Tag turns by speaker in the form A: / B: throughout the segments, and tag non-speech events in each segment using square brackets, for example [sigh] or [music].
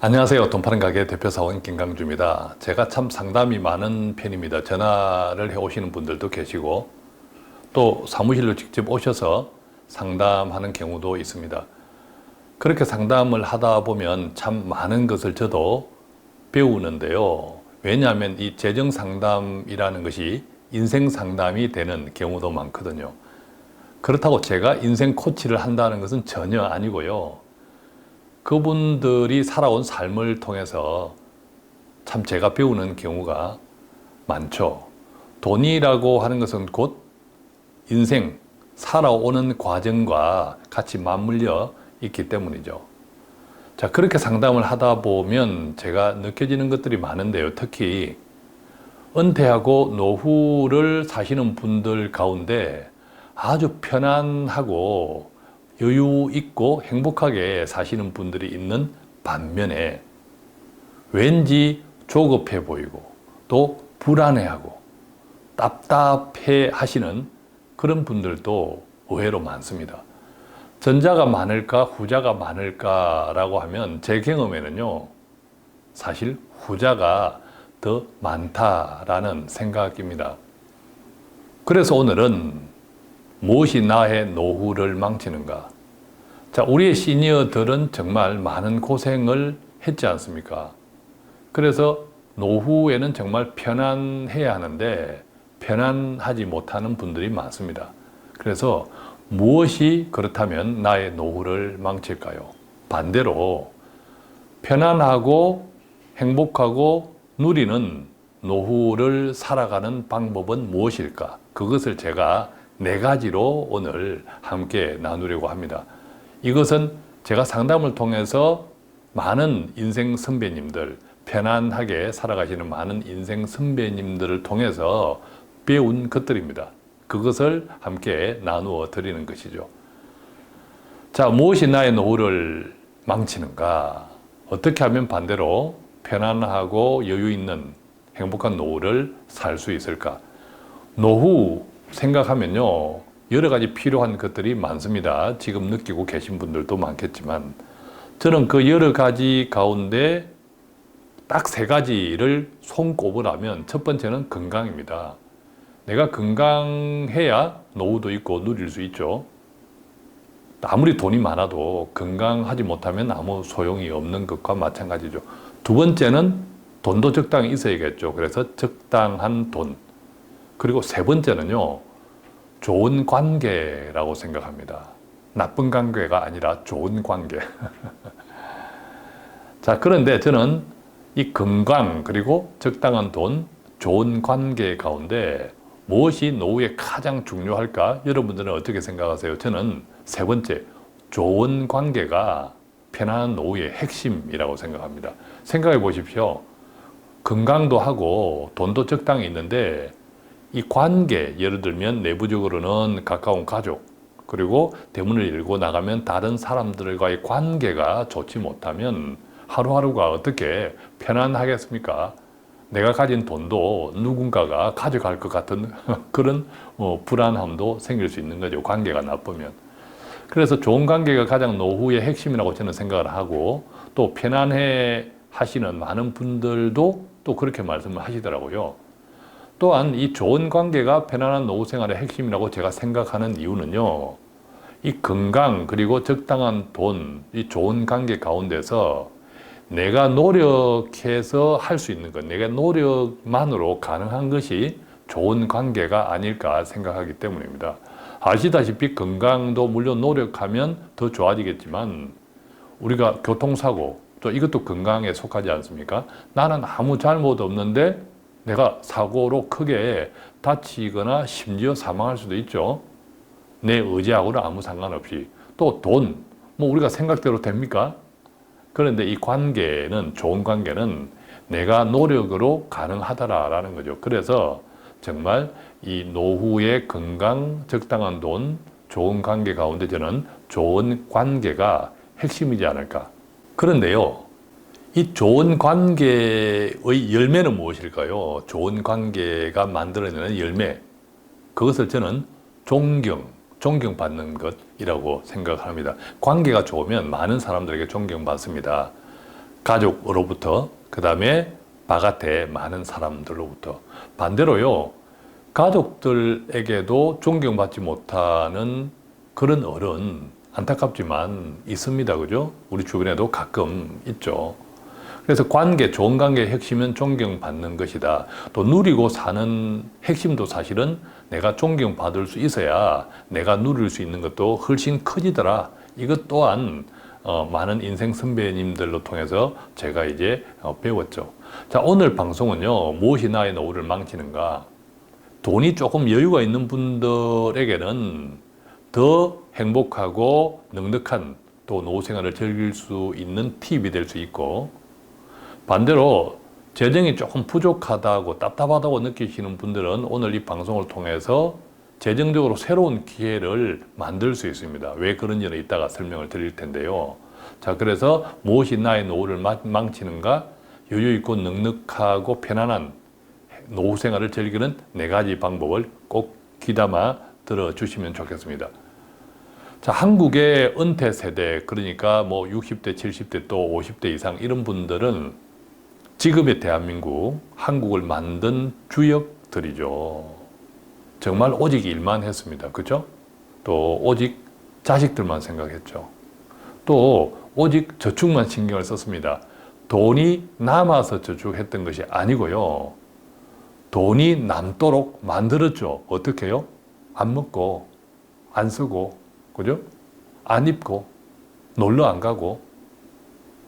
A: 안녕하세요. 돈 파는 가게 대표 사원 김강주입니다. 제가 참 상담이 많은 편입니다. 전화를 해 오시는 분들도 계시고 또 사무실로 직접 오셔서 상담하는 경우도 있습니다. 그렇게 상담을 하다 보면 참 많은 것을 저도 배우는데요. 왜냐하면 이 재정 상담이라는 것이 인생 상담이 되는 경우도 많거든요. 그렇다고 제가 인생 코치를 한다는 것은 전혀 아니고요. 그분들이 살아온 삶을 통해서 참 제가 배우는 경우가 많죠. 돈이라고 하는 것은 곧 인생, 살아오는 과정과 같이 맞물려 있기 때문이죠. 자, 그렇게 상담을 하다 보면 제가 느껴지는 것들이 많은데요. 특히 은퇴하고 노후를 사시는 분들 가운데 아주 편안하고 여유 있고 행복하게 사시는 분들이 있는 반면에 왠지 조급해 보이고 또 불안해하고 답답해 하시는 그런 분들도 의외로 많습니다. 전자가 많을까 후자가 많을까라고 하면 제 경험에는요 사실 후자가 더 많다라는 생각입니다. 그래서 오늘은 무엇이 나의 노후를 망치는가? 자, 우리의 시니어들은 정말 많은 고생을 했지 않습니까? 그래서 노후에는 정말 편안해야 하는데 편안하지 못하는 분들이 많습니다. 그래서 무엇이 그렇다면 나의 노후를 망칠까요? 반대로 편안하고 행복하고 누리는 노후를 살아가는 방법은 무엇일까? 그것을 제가 네 가지로 오늘 함께 나누려고 합니다. 이것은 제가 상담을 통해서 많은 인생 선배님들, 편안하게 살아가시는 많은 인생 선배님들을 통해서 배운 것들입니다. 그것을 함께 나누어 드리는 것이죠. 자, 무엇이 나의 노후를 망치는가? 어떻게 하면 반대로 편안하고 여유 있는 행복한 노후를 살 수 있을까? 노후 생각하면요. 여러 가지 필요한 것들이 많습니다. 지금 느끼고 계신 분들도 많겠지만 저는 그 여러 가지 가운데 딱 세 가지를 손꼽으라면 첫 번째는 건강입니다. 내가 건강해야 노후도 있고 누릴 수 있죠. 아무리 돈이 많아도 건강하지 못하면 아무 소용이 없는 것과 마찬가지죠. 두 번째는 돈도 적당히 있어야겠죠. 그래서 적당한 돈. 그리고 세 번째는요, 좋은 관계라고 생각합니다. 나쁜 관계가 아니라 좋은 관계. [laughs] 자, 그런데 저는 이 건강, 그리고 적당한 돈, 좋은 관계 가운데 무엇이 노후에 가장 중요할까? 여러분들은 어떻게 생각하세요? 저는 세 번째, 좋은 관계가 편안한 노후의 핵심이라고 생각합니다. 생각해 보십시오. 건강도 하고 돈도 적당히 있는데 이 관계, 예를 들면 내부적으로는 가까운 가족, 그리고 대문을 열고 나가면 다른 사람들과의 관계가 좋지 못하면 하루하루가 어떻게 편안하겠습니까? 내가 가진 돈도 누군가가 가져갈 것 같은 [laughs] 그런 어, 불안함도 생길 수 있는 거죠. 관계가 나쁘면. 그래서 좋은 관계가 가장 노후의 핵심이라고 저는 생각을 하고 또 편안해 하시는 많은 분들도 또 그렇게 말씀을 하시더라고요. 또한 이 좋은 관계가 편안한 노후 생활의 핵심이라고 제가 생각하는 이유는요. 이 건강 그리고 적당한 돈, 이 좋은 관계 가운데서 내가 노력해서 할 수 있는 것, 내가 노력만으로 가능한 것이 좋은 관계가 아닐까 생각하기 때문입니다. 아시다시피 건강도 물론 노력하면 더 좋아지겠지만 우리가 교통사고 또 이것도 건강에 속하지 않습니까? 나는 아무 잘못 없는데 내가 사고로 크게 다치거나 심지어 사망할 수도 있죠. 내 의지하고는 아무 상관없이. 또 돈, 뭐 우리가 생각대로 됩니까? 그런데 이 관계는, 좋은 관계는 내가 노력으로 가능하다라는 거죠. 그래서 정말 이 노후의 건강, 적당한 돈, 좋은 관계 가운데 저는 좋은 관계가 핵심이지 않을까. 그런데요, 이 좋은 관계의 열매는 무엇일까요? 좋은 관계가 만들어내는 열매. 그것을 저는 존경, 존경받는 것이라고 생각합니다. 관계가 좋으면 많은 사람들에게 존경받습니다. 가족으로부터 그 다음에 바깥에 많은 사람들로부터 반대로요 가족들에게도 존경받지 못하는 그런 어른 안타깝지만 있습니다 그죠 우리 주변에도 가끔 있죠 그래서 관계 좋은 관계의 핵심은 존경받는 것이다 또 누리고 사는 핵심도 사실은 내가 존경받을 수 있어야 내가 누릴 수 있는 것도 훨씬 커지더라 이것 또한 어, 많은 인생 선배님들로 통해서 제가 이제 어, 배웠죠. 자, 오늘 방송은요, 무엇이 나의 노후를 망치는가? 돈이 조금 여유가 있는 분들에게는 더 행복하고 넉넉한 또 노후 생활을 즐길 수 있는 팁이 될 수 있고, 반대로 재정이 조금 부족하다고 답답하다고 느끼시는 분들은 오늘 이 방송을 통해서 재정적으로 새로운 기회를 만들 수 있습니다. 왜 그런지는 이따가 설명을 드릴 텐데요. 자, 그래서 무엇이 나의 노후를 마- 망치는가? 여유 있고 넉넉하고 편안한 노후 생활을 즐기는 네 가지 방법을 꼭 귀담아 들어주시면 좋겠습니다. 자, 한국의 은퇴 세대, 그러니까 뭐 60대, 70대 또 50대 이상 이런 분들은 지금의 대한민국, 한국을 만든 주역들이죠. 정말 오직 일만 했습니다. 그죠? 또 오직 자식들만 생각했죠. 또 오직 저축만 신경을 썼습니다. 돈이 남아서 저축했던 것이 아니고요. 돈이 남도록 만들었죠. 어떻게 해요? 안 먹고, 안 쓰고, 그죠? 안 입고, 놀러 안 가고,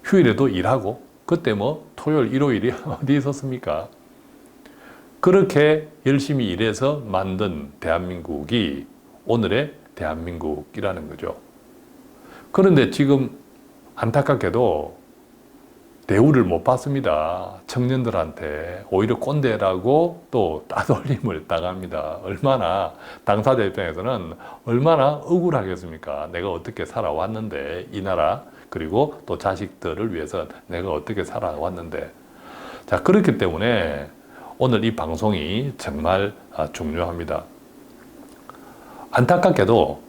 A: 휴일에도 일하고, 그때 뭐 토요일, 일요일이 [laughs] 어디 있었습니까? 그렇게 열심히 일해서 만든 대한민국이 오늘의 대한민국이라는 거죠. 그런데 지금 안타깝게도 대우를 못 받습니다. 청년들한테 오히려 꼰대라고 또 따돌림을 당합니다. 얼마나 당사자 입장에서는 얼마나 억울하겠습니까? 내가 어떻게 살아왔는데 이 나라 그리고 또 자식들을 위해서 내가 어떻게 살아왔는데 자 그렇기 때문에 오늘 이 방송이 정말 아, 중요합니다. 안타깝게도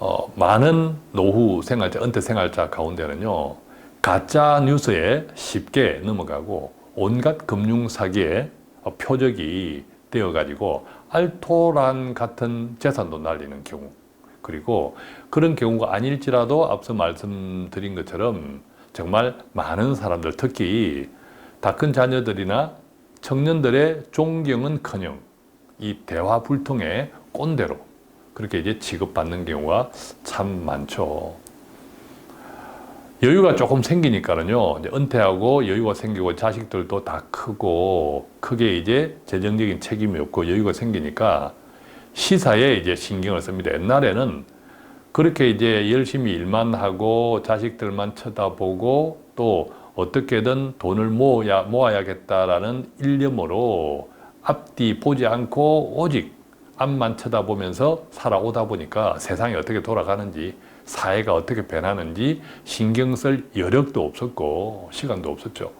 A: 어, 많은 노후 생활자, 은퇴 생활자 가운데는요, 가짜 뉴스에 쉽게 넘어가고 온갖 금융 사기의 어, 표적이 되어가지고 알토란 같은 재산도 날리는 경우, 그리고 그런 경우가 아닐지라도 앞서 말씀드린 것처럼 정말 많은 사람들, 특히 다 큰 자녀들이나 청년들의 존경은커녕 이 대화 불통의 꼰대로 그렇게 이제 취급받는 경우가 참 많죠. 여유가 조금 생기니까는요, 이제 은퇴하고 여유가 생기고 자식들도 다 크고 크게 이제 재정적인 책임이 없고 여유가 생기니까 시사에 이제 신경을 씁니다. 옛날에는 그렇게 이제 열심히 일만 하고 자식들만 쳐다보고 또 어떻게든 돈을 모아야, 모아야겠다라는 일념으로 앞뒤 보지 않고 오직 앞만 쳐다보면서 살아오다 보니까 세상이 어떻게 돌아가는지 사회가 어떻게 변하는지 신경 쓸 여력도 없었고 시간도 없었죠.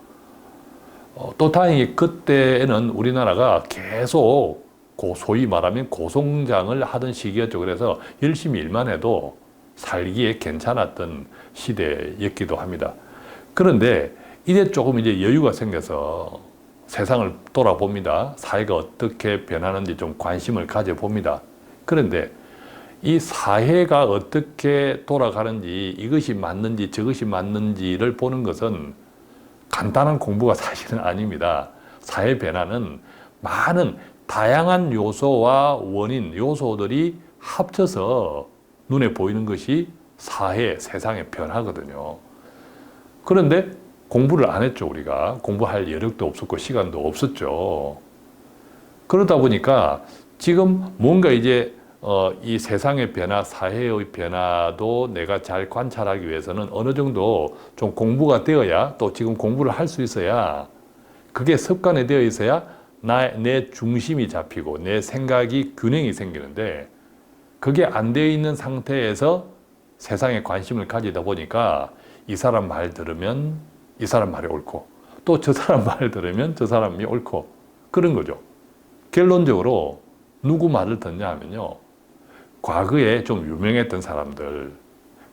A: 어, 또 다행히 그때는 우리나라가 계속 고 소위 말하면 고성장을 하던 시기였죠. 그래서 열심히 일만 해도 살기에 괜찮았던 시대였기도 합니다. 그런데 이제 조금 이제 여유가 생겨서 세상을 돌아봅니다. 사회가 어떻게 변하는지 좀 관심을 가져봅니다. 그런데 이 사회가 어떻게 돌아가는지 이것이 맞는지 저것이 맞는지를 보는 것은 간단한 공부가 사실은 아닙니다. 사회 변화는 많은 다양한 요소와 원인, 요소들이 합쳐서 눈에 보이는 것이 사회, 세상의 변화거든요. 그런데 공부를 안 했죠, 우리가. 공부할 여력도 없었고, 시간도 없었죠. 그러다 보니까 지금 뭔가 이제 어, 이 세상의 변화, 사회의 변화도 내가 잘 관찰하기 위해서는 어느 정도 좀 공부가 되어야 또 지금 공부를 할 수 있어야 그게 습관이 되어 있어야 나, 내 중심이 잡히고 내 생각이 균형이 생기는데 그게 안 되어 있는 상태에서 세상에 관심을 가지다 보니까 이 사람 말 들으면 이 사람 말이 옳고 또 저 사람 [laughs] 말 들으면 저 사람이 옳고 그런 거죠. 결론적으로 누구 말을 듣냐 하면요. 과거에 좀 유명했던 사람들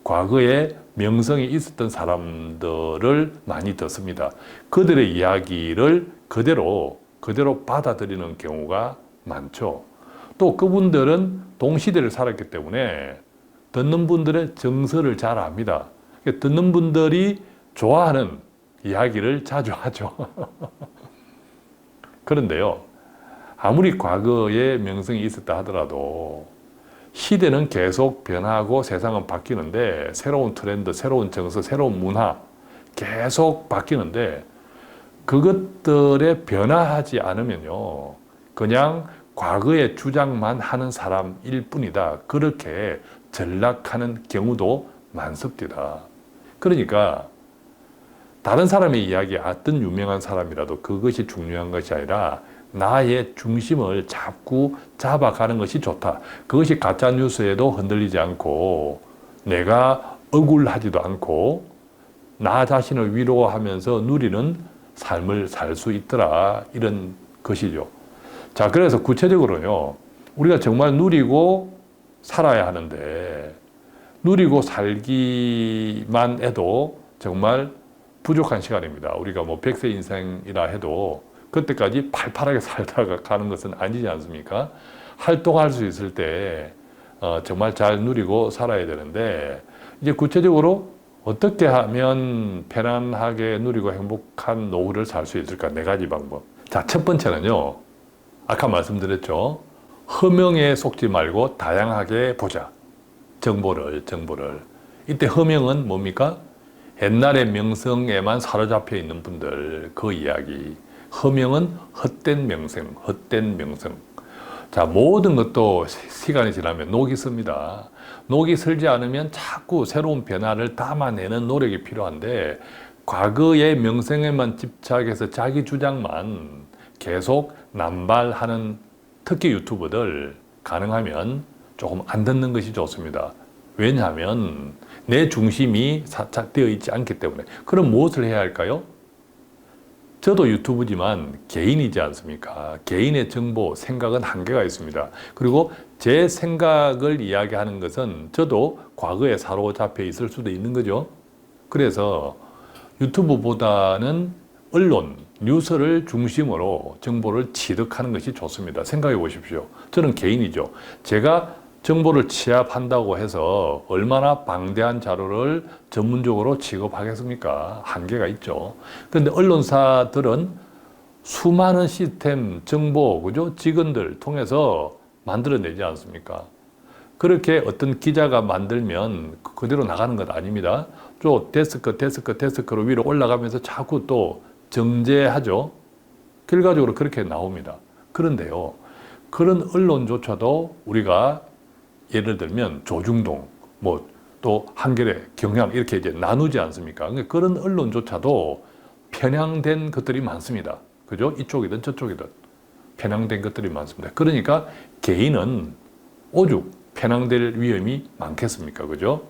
A: 과거에 명성이 있었던 사람들을 많이 듣습니다. 그들의 이야기를 그대로 그대로 받아들이는 경우가 많죠. 또 그분들은 동시대를 살았기 때문에 듣는 분들의 정서를 잘 압니다. 듣는 분들이 좋아하는 이야기를 자주 [laughs] 하죠. 그런데요, 아무리 과거에 명성이 있었다 하더라도 시대는 계속 변하고 세상은 바뀌는데 새로운 트렌드, 새로운 정서, 새로운 문화 계속 바뀌는데 그것들에 변화하지 않으면요. 그냥 과거의 주장만 하는 사람일 뿐이다. 그렇게 전락하는 경우도 많습니다. 그러니까 다른 사람의 이야기, 어떤 유명한 사람이라도 그것이 중요한 것이 아니라 나의 중심을 잡고 잡아가는 것이 좋다. 그것이 가짜 뉴스에도 흔들리지 않고 내가 억울하지도 않고 나 자신을 위로하면서 누리는 삶을 살 수 있더라. 이런 것이죠. 자, 그래서 구체적으로요. 우리가 정말 누리고 살아야 하는데 누리고 살기만 해도 정말 부족한 시간입니다. 우리가 뭐 100세 인생이라 해도 그때까지 팔팔하게 [laughs] 살다가 가는 것은 아니지 않습니까? 활동할 수 있을 때 어, 정말 잘 누리고 살아야 되는데 이제 구체적으로 어떻게 하면 편안하게 누리고 행복한 노후를 살 수 있을까? 네 가지 방법. 자, 첫 번째는요. 아까 말씀드렸죠. 허명에 속지 말고 다양하게 보자. 정보를, 정보를. 이때 허명은 뭡니까? 옛날의 명성에만 사로잡혀 있는 분들, 그 이야기. 허명은 헛된 명성, 헛된 명성. 자, 모든 것도 시간이 지나면 녹이 씁니다. 녹이 슬지 않으면 자꾸 새로운 변화를 담아내는 노력이 필요한데, 과거의 명성에만 집착해서 자기 주장만 계속 남발하는 특히 유튜버들 가능하면 조금 안 듣는 것이 좋습니다. 왜냐하면 내 중심이 사착되어 있지 않기 때문에. 그럼 무엇을 해야 할까요? 저도 유튜브지만 개인이지 않습니까? 개인의 정보, 생각은 한계가 있습니다. 그리고 제 생각을 이야기하는 것은 저도 과거에 사로잡혀 있을 수도 있는 거죠. 그래서 유튜브보다는 언론, 뉴스를 중심으로 정보를 취득하는 것이 좋습니다. 생각해 보십시오. 저는 개인이죠. 제가 정보를 취합한다고 해서 얼마나 방대한 자료를 전문적으로 취급하겠습니까? 한계가 있죠. 그런데 언론사들은 수많은 시스템, 정보, 그죠? 직원들 통해서 만들어내지 않습니까? 그렇게 어떤 기자가 만들면 그대로 나가는 것 아닙니다. 또 데스크, 데스크, 데스크로 위로 올라가면서 자꾸 또 정제하죠. 결과적으로 그렇게 나옵니다. 그런데요, 그런 언론조차도 우리가 예를 들면 조중동, 뭐 또 한겨레, 경향 이렇게 이제 나누지 않습니까? 그러니까 그런 언론조차도 편향된 것들이 많습니다. 그죠? 이쪽이든 저쪽이든 편향된 것들이 많습니다. 그러니까 개인은 오죽 편향될 위험이 많겠습니까? 그죠?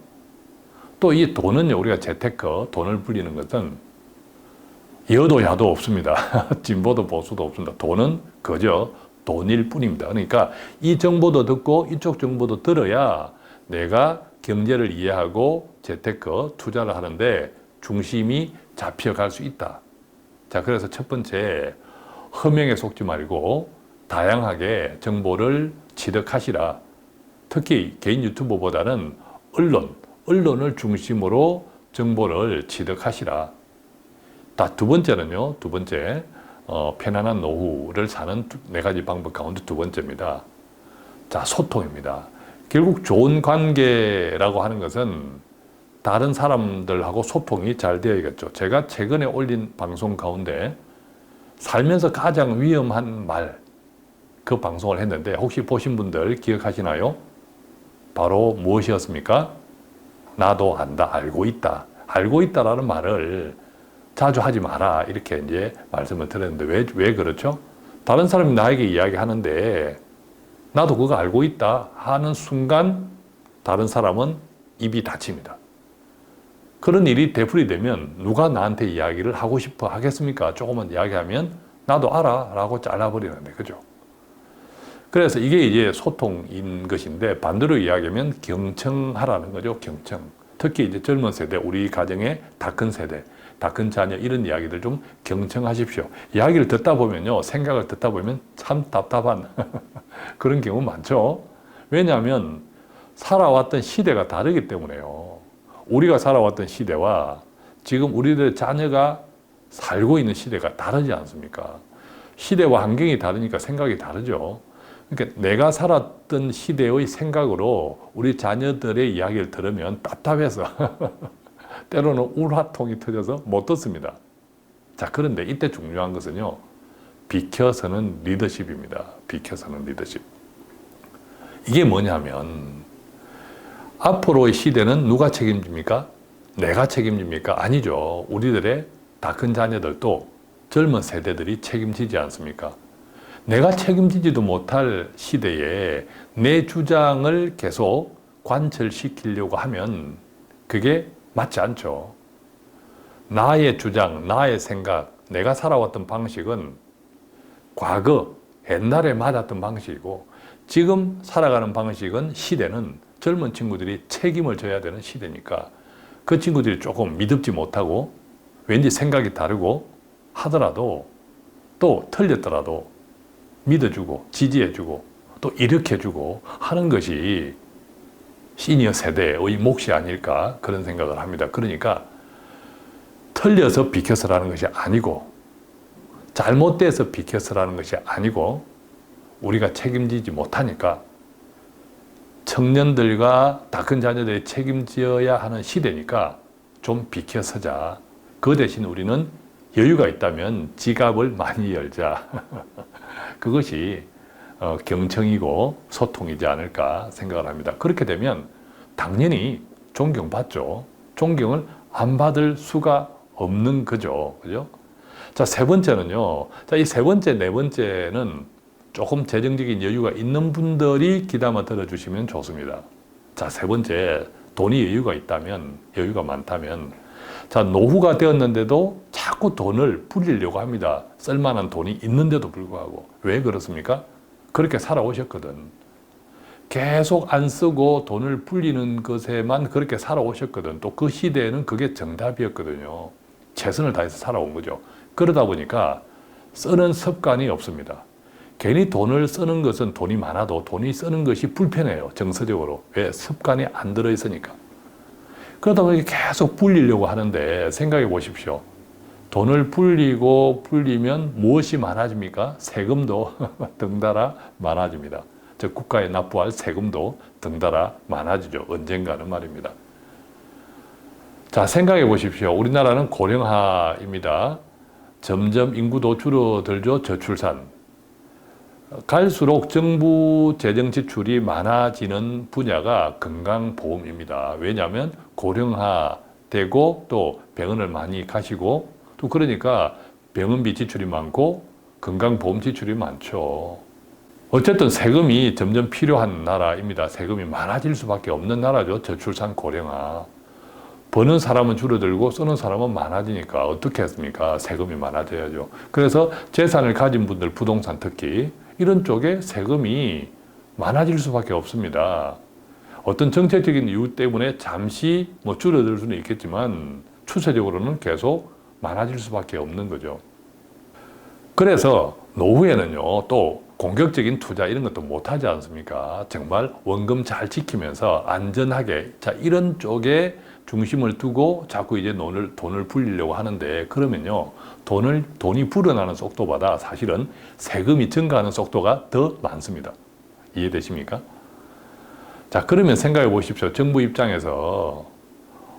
A: 또 이 돈은요, 우리가 재테크, 돈을 불리는 것은 여도 야도 없습니다. [laughs] 진보도 보수도 없습니다. 돈은 그저 돈일 뿐입니다. 그러니까 이 정보도 듣고 이쪽 정보도 들어야 내가 경제를 이해하고 재테크 투자를 하는데 중심이 잡혀갈 수 있다. 자, 그래서 첫 번째, 허명에 속지 말고 다양하게 정보를 취득하시라. 특히 개인 유튜버보다는 언론, 언론을 중심으로 정보를 취득하시라. 두 번째는요, 두 번째, 어, 편안한 노후를 사는 네 가지 방법 가운데 두 번째입니다. 자, 소통입니다. 결국 좋은 관계라고 하는 것은 다른 사람들하고 소통이 잘 되어야겠죠. 제가 최근에 올린 방송 가운데 살면서 가장 위험한 말, 그 방송을 했는데 혹시 보신 분들 기억하시나요? 바로 무엇이었습니까? 나도 안다, 알고 있다. 알고 있다라는 말을 자주 하지 마라. 이렇게 이제 말씀을 드렸는데 왜, 왜 그렇죠? 다른 사람이 나에게 이야기하는데 나도 그거 알고 있다 하는 순간 다른 사람은 입이 닫힙니다. 그런 일이 되풀이 되면 누가 나한테 이야기를 하고 싶어 하겠습니까? 조금만 이야기하면 나도 알아 라고 잘라버리는데, 그죠? 그래서 이게 이제 소통인 것인데 반대로 이야기하면 경청하라는 거죠. 경청. 특히 이제 젊은 세대, 우리 가정의 다 큰 세대, 다 큰 자녀 이런 이야기들 좀 경청하십시오. 이야기를 듣다 보면요, 생각을 듣다 보면 참 답답한 [laughs] 그런 경우 많죠. 왜냐하면 살아왔던 시대가 다르기 때문에요. 우리가 살아왔던 시대와 지금 우리들의 자녀가 살고 있는 시대가 다르지 않습니까? 시대와 환경이 다르니까 생각이 다르죠. 그러니까 내가 살았던 시대의 생각으로 우리 자녀들의 이야기를 들으면 답답해서 [laughs] 때로는 울화통이 터져서 못 듣습니다. 자, 그런데 이때 중요한 것은요. 비켜서는 리더십입니다. 비켜서는 리더십. 이게 뭐냐면 앞으로의 시대는 누가 책임집니까? 내가 책임집니까? 아니죠. 우리들의 다 큰 자녀들도 젊은 세대들이 책임지지 않습니까? 내가 책임지지도 못할 시대에 내 주장을 계속 관철시키려고 하면 그게 맞지 않죠. 나의 주장, 나의 생각, 내가 살아왔던 방식은 과거, 옛날에 맞았던 방식이고 지금 살아가는 방식은 시대는 젊은 친구들이 책임을 져야 되는 시대니까 그 친구들이 조금 믿음지 못하고 왠지 생각이 다르고 하더라도 또 틀렸더라도 믿어주고 지지해주고 또 일으켜주고 하는 것이 시니어 세대의 몫이 아닐까 그런 생각을 합니다. 그러니까 틀려서 비켜서라는 것이 아니고 잘못돼서 비켜서라는 것이 아니고 우리가 책임지지 못하니까 청년들과 다 큰 자녀들이 책임져야 하는 시대니까 좀 비켜서자. 그 대신 우리는 여유가 있다면 지갑을 많이 열자. [laughs] 그것이 어, 경청이고 소통이지 않을까 생각을 합니다. 그렇게 되면 당연히 존경받죠. 존경을 안 받을 수가 없는 거죠. 그죠? 자, 세 번째는요. 자, 이 세 번째, 네 번째는 조금 재정적인 여유가 있는 분들이 귀담아 들어주시면 좋습니다. 자, 세 번째, 돈이 여유가 있다면, 여유가 많다면, 자, 노후가 되었는데도 자꾸 돈을 불리려고 합니다. 쓸만한 돈이 있는데도 불구하고. 왜 그렇습니까? 그렇게 살아오셨거든. 계속 안 쓰고 돈을 불리는 것에만 그렇게 살아오셨거든. 또 그 시대에는 그게 정답이었거든요. 최선을 다해서 살아온 거죠. 그러다 보니까 쓰는 습관이 없습니다. 괜히 돈을 쓰는 것은 돈이 많아도 돈이 쓰는 것이 불편해요. 정서적으로. 왜? 습관이 안 들어 있으니까. 그러다 보니 계속 불리려고 하는데 생각해 보십시오. 돈을 불리고 불리면 무엇이 많아집니까? 세금도 [laughs] 등달아 많아집니다. 즉 국가에 납부할 세금도 등달아 많아지죠. 언젠가는 말입니다. 자, 생각해 보십시오. 우리나라는 고령화입니다. 점점 인구도 줄어들죠. 저출산. 갈수록 정부 재정 지출이 많아지는 분야가 건강보험입니다. 왜냐하면 고령화되고 또 병원을 많이 가시고 또 그러니까 병원비 지출이 많고 건강보험 지출이 많죠. 어쨌든 세금이 점점 필요한 나라입니다. 세금이 많아질 수밖에 없는 나라죠. 저출산 고령화. 버는 사람은 줄어들고 쓰는 사람은 많아지니까 어떻게 했습니까? 세금이 많아져야죠. 그래서 재산을 가진 분들, 부동산 특히 이런 쪽에 세금이 많아질 수밖에 없습니다. 어떤 정책적인 이유 때문에 잠시 뭐 줄어들 수는 있겠지만 추세적으로는 계속 많아질 수밖에 없는 거죠. 그래서 노후에는요, 또 공격적인 투자 이런 것도 못 하지 않습니까? 정말 원금 잘 지키면서 안전하게, 자, 이런 쪽에 중심을 두고 자꾸 이제 돈을, 돈을 불리려고 하는데, 그러면요, 돈을, 돈이 불어나는 속도보다 사실은 세금이 증가하는 속도가 더 많습니다. 이해되십니까? 자, 그러면 생각해 보십시오. 정부 입장에서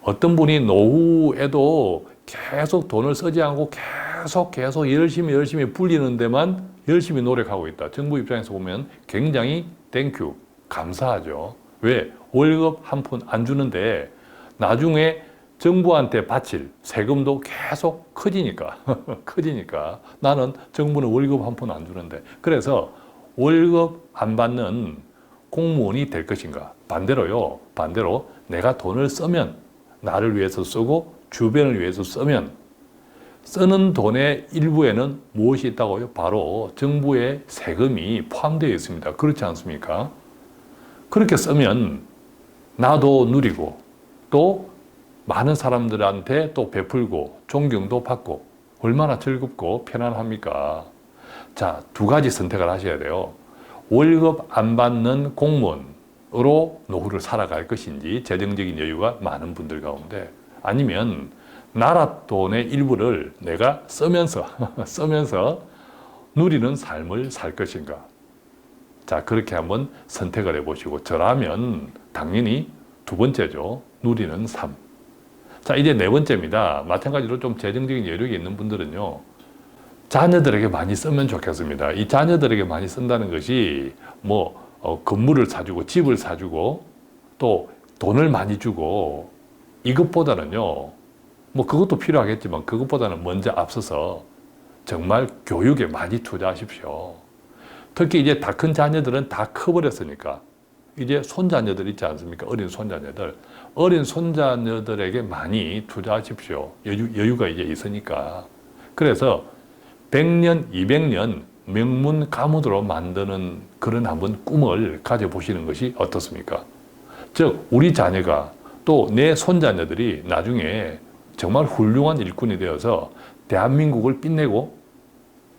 A: 어떤 분이 노후에도 계속 돈을 쓰지 않고 계속 계속 열심히 열심히 불리는 데만 열심히 노력하고 있다. 정부 입장에서 보면 굉장히 땡큐, 감사하죠. 왜? 월급 한 푼 안 주는데 나중에 정부한테 바칠 세금도 계속 커지니까, [laughs] 커지니까. 나는 정부는 월급 한 푼 안 주는데. 그래서 월급 안 받는 공무원이 될 것인가? 반대로요, 반대로 내가 돈을 쓰면 나를 위해서 쓰고 주변을 위해서 쓰면 쓰는 돈의 일부에는 무엇이 있다고요? 바로 정부의 세금이 포함되어 있습니다. 그렇지 않습니까? 그렇게 쓰면 나도 누리고 또 많은 사람들한테 또 베풀고 존경도 받고 얼마나 즐겁고 편안합니까? 자, 두 가지 선택을 하셔야 돼요. 월급 안 받는 공무원으로 노후를 살아갈 것인지 재정적인 여유가 많은 분들 가운데 아니면 나라 돈의 일부를 내가 쓰면서 [laughs] 쓰면서 누리는 삶을 살 것인가? 자, 그렇게 한번 선택을 해 보시고 저라면 당연히 두 번째죠. 누리는 삶. 자, 이제 네 번째입니다. 마찬가지로 좀 재정적인 여력이 있는 분들은요. 자녀들에게 많이 쓰면 좋겠습니다. 이 자녀들에게 많이 쓴다는 것이 뭐 어, 건물을 사주고 집을 사주고 또 돈을 많이 주고 이것보다는요. 뭐 그것도 필요하겠지만 그것보다는 먼저 앞서서 정말 교육에 많이 투자하십시오. 특히 이제 다 큰 자녀들은 다 커버렸으니까 이제 손자녀들 있지 않습니까? 어린 손자녀들. 어린 손자녀들에게 많이 투자하십시오. 여유, 여유가 이제 있으니까. 그래서 100년, 200년 명문 가문으로 만드는 그런 한번 꿈을 가져보시는 것이 어떻습니까? 즉, 우리 자녀가 또 내 손자녀들이 나중에 정말 훌륭한 일꾼이 되어서 대한민국을 빛내고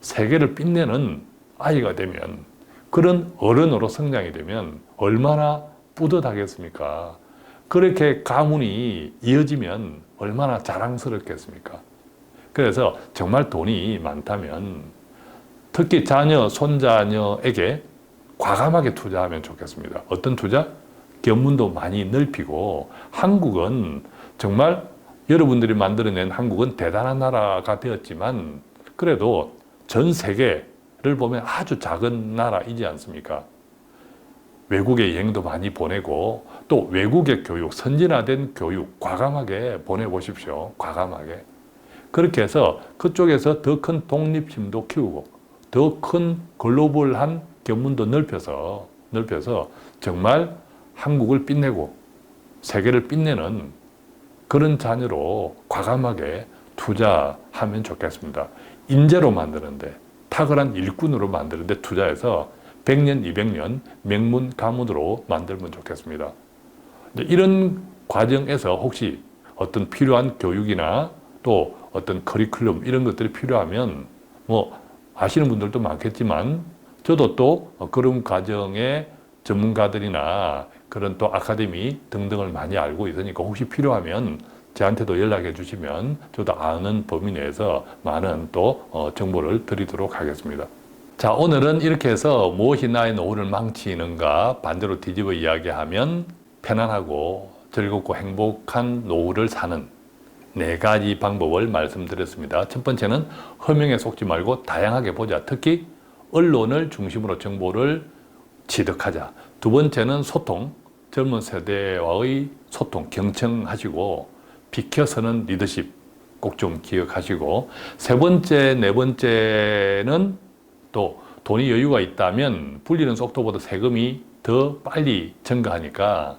A: 세계를 빛내는 아이가 되면 그런 어른으로 성장이 되면 얼마나 뿌듯하겠습니까? 그렇게 가문이 이어지면 얼마나 자랑스럽겠습니까? 그래서 정말 돈이 많다면 특히 자녀, 손자녀에게 과감하게 투자하면 좋겠습니다. 어떤 투자? 견문도 많이 넓히고 한국은 정말 여러분들이 만들어낸 한국은 대단한 나라가 되었지만 그래도 전 세계를 보면 아주 작은 나라이지 않습니까? 외국에 여행도 많이 보내고 또 외국의 교육, 선진화된 교육 과감하게 보내보십시오. 과감하게. 그렇게 해서 그쪽에서 더 큰 독립심도 키우고 더 큰 글로벌한 견문도 넓혀서 넓혀서 정말 한국을 빛내고 세계를 빛내는 그런 자녀로 과감하게 투자하면 좋겠습니다. 인재로 만드는데 탁월한 일꾼으로 만드는데 투자해서 100년, 200년 명문 가문으로 만들면 좋겠습니다. 이런 과정에서 혹시 어떤 필요한 교육이나 또 어떤 커리큘럼 이런 것들이 필요하면 뭐 아시는 분들도 많겠지만 저도 또 그런 과정의 전문가들이나 그런 또 아카데미 등등을 많이 알고 있으니까 혹시 필요하면 저한테도 연락해 주시면 저도 아는 범위 내에서 많은 또 어, 정보를 드리도록 하겠습니다. 자, 오늘은 이렇게 해서 무엇이 나의 노후를 망치는가 반대로 뒤집어 이야기하면 편안하고 즐겁고 행복한 노후를 사는 네 가지 방법을 말씀드렸습니다. 첫 번째는 허명에 속지 말고 다양하게 보자. 특히 언론을 중심으로 정보를 취득하자. 두 번째는 소통, 젊은 세대와의 소통, 경청하시고 비켜서는 리더십 꼭 좀 기억하시고 세 번째, 네 번째는 또 돈이 여유가 있다면 불리는 속도보다 세금이 더 빨리 증가하니까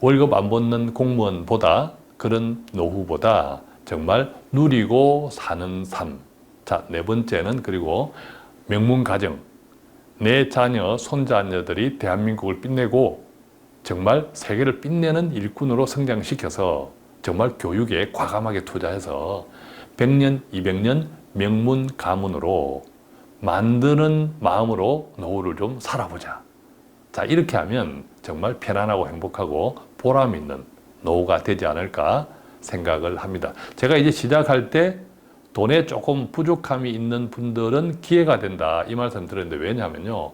A: 월급 안 받는 공무원보다 그런 노후보다 정말 누리고 사는 삶. 자, 네 번째는 그리고 명문 가정. 내 자녀, 손자녀들이 대한민국을 빛내고 정말 세계를 빛내는 일꾼으로 성장시켜서 정말 교육에 과감하게 투자해서 100년, 200년 명문 가문으로 만드는 마음으로 노후를 좀 살아보자. 자, 이렇게 하면 정말 편안하고 행복하고 보람 있는 노후가 되지 않을까 생각을 합니다. 제가 이제 시작할 때 돈에 조금 부족함이 있는 분들은 기회가 된다 이 말씀 드렸는데 왜냐하면요.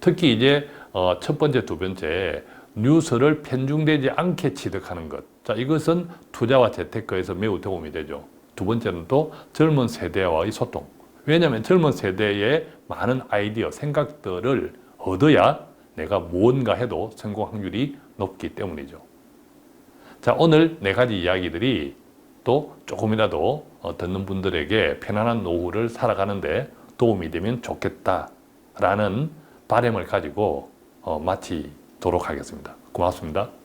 A: 특히 이제 어, 첫 번째, 두 번째 뉴스를 편중되지 않게 취득하는 것. 자, 이것은 투자와 재테크에서 매우 도움이 되죠. 두 번째는 또 젊은 세대와의 소통. 왜냐하면 젊은 세대의 많은 아이디어, 생각들을 얻어야 내가 무언가 해도 성공 확률이 높기 때문이죠. 자, 오늘 네 가지 이야기들이 또 조금이라도 어, 듣는 분들에게 편안한 노후를 살아가는데 도움이 되면 좋겠다라는 바람을 가지고 어, 마치도록 하겠습니다. 고맙습니다.